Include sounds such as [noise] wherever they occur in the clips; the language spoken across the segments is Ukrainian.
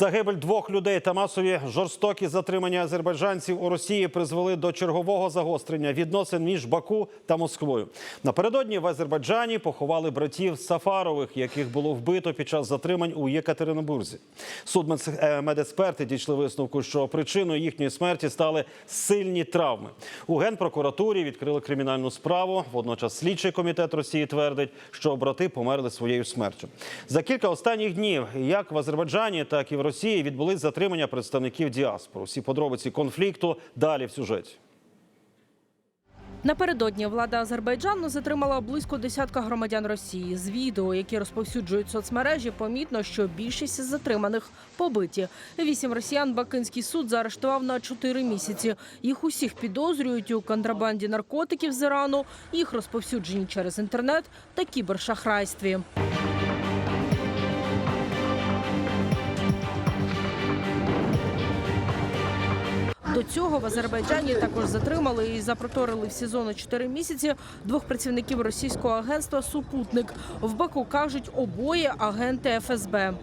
Загибель двох людей та масові жорстокі затримання азербайджанців у Росії призвели до чергового загострення відносин між Баку та Москвою. Напередодні в Азербайджані поховали братів Сафарових, яких було вбито під час затримань у Єкатеринбурзі. Судмедексперти дійшли висновку, що причиною їхньої смерті стали сильні травми. У генпрокуратурі відкрили кримінальну справу. Водночас слідчий комітет Росії твердить, що брати померли своєю смертю. За кілька останніх днів, як в Азербайджані, так і в Росії, відбулись затримання представників діаспор. Всі подробиці конфлікту далі в сюжеті. Напередодні влада Азербайджану затримала близько десятка громадян Росії. З відео, які розповсюджують соцмережі, помітно, що більшість затриманих побиті. Вісім росіян Бакинський суд заарештував на чотири місяці. Їх усіх підозрюють у контрабанді наркотиків з Ірану, їх розповсюдженні через інтернет та кібершахрайстві. До цього в Азербайджані також затримали і запроторили в СІЗО на 4 місяці двох працівників російського агентства Супутник. В Баку кажуть, обоє агенти ФСБ.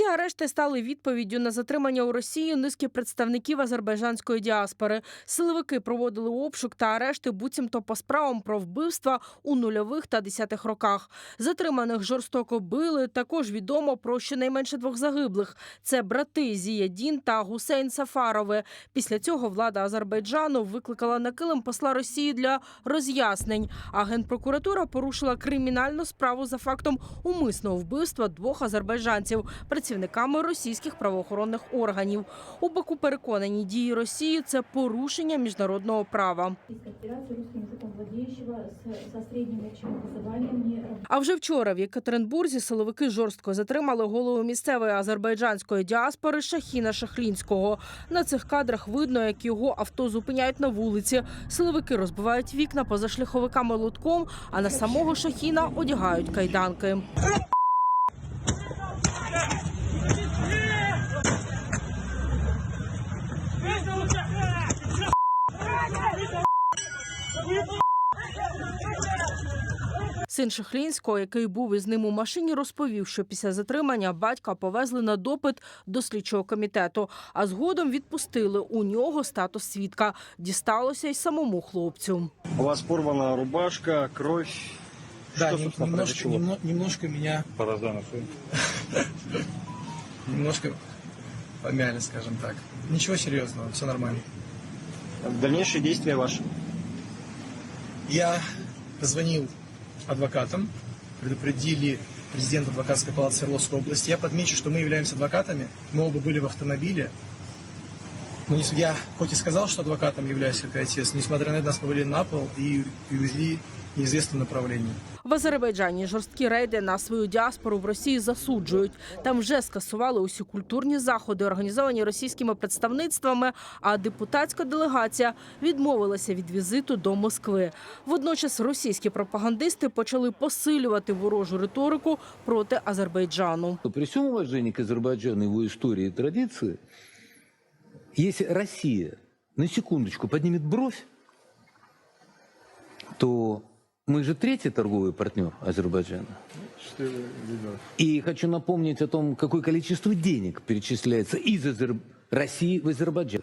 Ці арешти стали відповіддю на затримання у Росії низки представників азербайджанської діаспори. Силовики проводили обшук та арешти буцімто по справам про вбивства у нульових та десятих роках. Затриманих жорстоко били. Також відомо про щонайменше двох загиблих. Це брати Зіядін та Гусейн Сафарови. Після цього влада Азербайджану викликала на килим посла Росії для роз'яснень. А генпрокуратура порушила кримінальну справу за фактом умисного вбивства двох азербайджанців працівниками російських правоохоронних органів. У Баку переконані дії Росії це порушення міжнародного права. А вже вчора в Єкатеринбурзі силовики жорстко затримали голову місцевої азербайджанської діаспори Шахіна Шахлінського. На цих кадрах видно, як його авто зупиняють на вулиці. Силовики розбивають вікна поза шляховиками лотком, а на самого Шахіна одягають кайданки. Син Шахлінського, який був із ним у машині, розповів, що після затримання батька повезли на допит до слідчого комітету, а згодом відпустили у нього статус свідка. Дісталося й самому хлопцю. У вас порвана рубашка, кровь. Да, Что, нем- немножко, немно- немножко меня [laughs] немножко помяли, скажем так. Ничего серьезного, все нормально. Дальнейшие действия ваши. Я позвонил адвокатам, предупредили президент адвокатской палаты Свердловской области. Я подмечу, что мы являемся адвокатами, мы оба были в автомобиле. Но я хоть и сказал, что адвокатом являюсь как отец, несмотря на это нас повалили на пол и, и увезли в неизвестном направлении. В Азербайджані жорсткі рейди на свою діаспору в Росії засуджують. Там вже скасували усі культурні заходи, організовані російськими представництвами. А депутатська делегація відмовилася від візиту до Москви. Водночас російські пропагандисти почали посилювати ворожу риторику проти Азербайджану. При всем уважении к Азербайджану, его истории и традиции, если Россия на секундочку поднимет бровь, то мы же третий торговый партнер Азербайджана. И хочу напомнить о том, какое количество денег перечисляется из Азер... России в Азербайджан.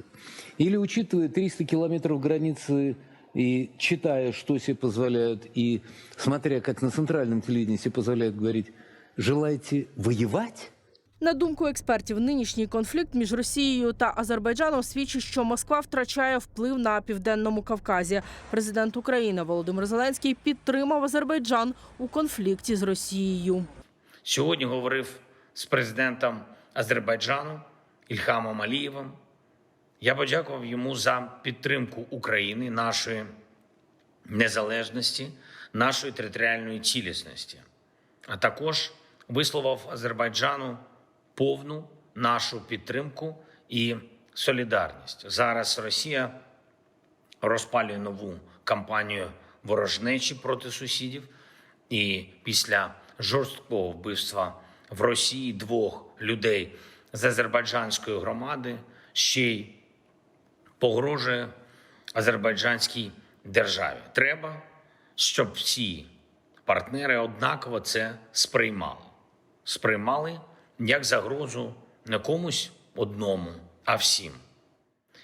Или учитывая 300 километров границы и читая, что себе позволяют, и смотря, как на центральном телевидении себе позволяют говорить, желаете воевать? На думку експертів, нинішній конфлікт між Росією та Азербайджаном свідчить, що Москва втрачає вплив на південному Кавказі. Президент України Володимир Зеленський підтримав Азербайджан у конфлікті з Росією. Сьогодні говорив з президентом Азербайджану Ільхамом Алієвим. Я подякував йому за підтримку України, нашої незалежності, нашої територіальної цілісності, а також висловив Азербайджану повну нашу підтримку і солідарність. Зараз Росія розпалює нову кампанію ворожнечі проти сусідів. І після жорсткого вбивства в Росії двох людей з азербайджанської громади ще й погрожує азербайджанській державі. Треба щоб всі партнери однаково це сприймали. Сприймали як загрозу не комусь одному, а всім.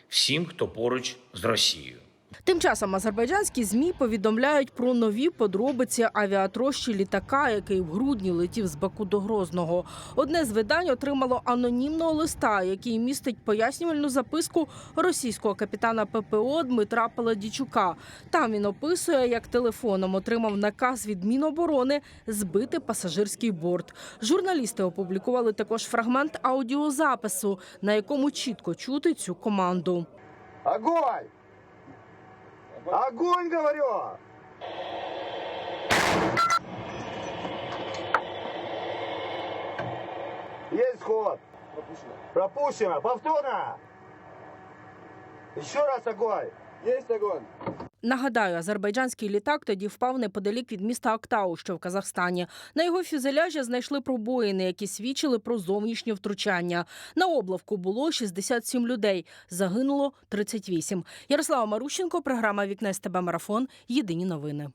Всім, хто поруч з Росією. Тим часом азербайджанські змі повідомляють про нові подробиці авіатрощі літака, який в грудні летів з Баку до Грозного. Одне з видань отримало анонімного листа, який містить пояснювальну записку російського капітана ППО Дмитра Паладічука. Там він описує, як телефоном отримав наказ від Міноборони збити пасажирський борт. Журналісти опублікували також фрагмент аудіозапису, на якому чітко чути цю команду. Огонь! Огонь, говорю! Есть ход. Пропущено. Пропущено. Повторно. Еще раз огонь. Есть огонь. Нагадаю, азербайджанський літак тоді впав неподалік від міста Актау, що в Казахстані. На його фюзеляжі знайшли пробоїни, які свідчили про зовнішнє втручання. На облавку було 67 людей. Загинуло 38. Ярослава Марущенко, програма Вікне з тебе Марафон. Єдині новини.